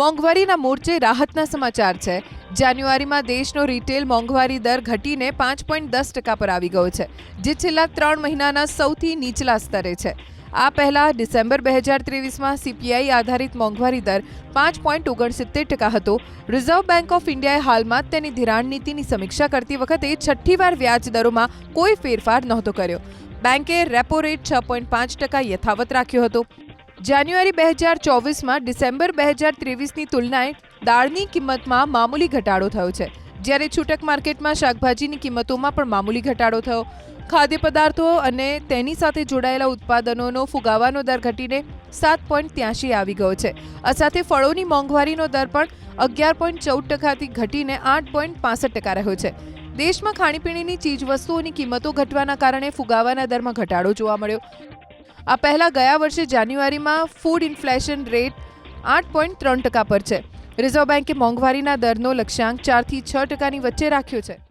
મોંઘવારીના મોરચે રાહતના સમાચાર છે. જાન્યુઆરીમાં દેશનો રિટેલ મોંઘવારી દર ઘટીને પાંચ પોઈન્ટ દસ ટકા પર આવી ગયો છે, જે છેલ્લા ત્રણ મહિનાના સૌથી નીચલા સ્તરે છે. આ પહેલા ડિસેમ્બર બે હજાર ત્રેવીસમાં સીપીઆઈ આધારિત મોંઘવારી દર પાંચ પોઈન્ટ ઓગણસિત્તેર ટકા હતો. રિઝર્વ બેંક ઓફ ઇન્ડિયાએ હાલમાં તેની ધિરાણ નીતિની સમીક્ષા કરતી વખતે છઠ્ઠી વાર વ્યાજ દરોમાં કોઈ ફેરફાર નહોતો કર્યો. બેંકે રેપો રેટ છ પોઈન્ટ પાંચ ટકા યથાવત રાખ્યો હતો. જાન્યુઆરી બે હજાર ચોવીસમાં ડિસેમ્બર બે હજાર ત્રેવીસની તુલનાએ દાળની કિંમતમાં મામૂલી ઘટાડો થયો છે. જ્યારે છૂટક માર્કેટમાં શાકભાજીની કિંમતોમાં પણ મામૂલી ઘટાડો થયો. ખાદ્ય પદાર્થો અને તેની સાથે જોડાયેલા ઉત્પાદનોનો ફુગાવાનો દર ઘટીને સાત પોઈન્ટ ત્યાંશી આવી ગયો છે. આ સાથે ફળોની મોંઘવારીનો દર પણ અગિયાર પોઈન્ટ ચૌદ ટકાથી ઘટીને આઠ પોઈન્ટ પાસઠ ટકા રહ્યો છે. દેશમાં ખાણીપીણીની ચીજવસ્તુઓની કિંમતો ઘટવાના કારણે ફુગાવાના દરમાં ઘટાડો જોવા મળ્યો. આ પહેલાં ગયા વર્ષે જાન્યુઆરીમાં ફૂડ ઇન્ફ્લેશન રેટ આઠ પોઈન્ટ ત્રણ ટકા પર છે. રિઝર્વ બેન્કે મોંઘવારીના દરનો લક્ષ્યાંક ચારથી છ ટકાની વચ્ચે રાખ્યો છે.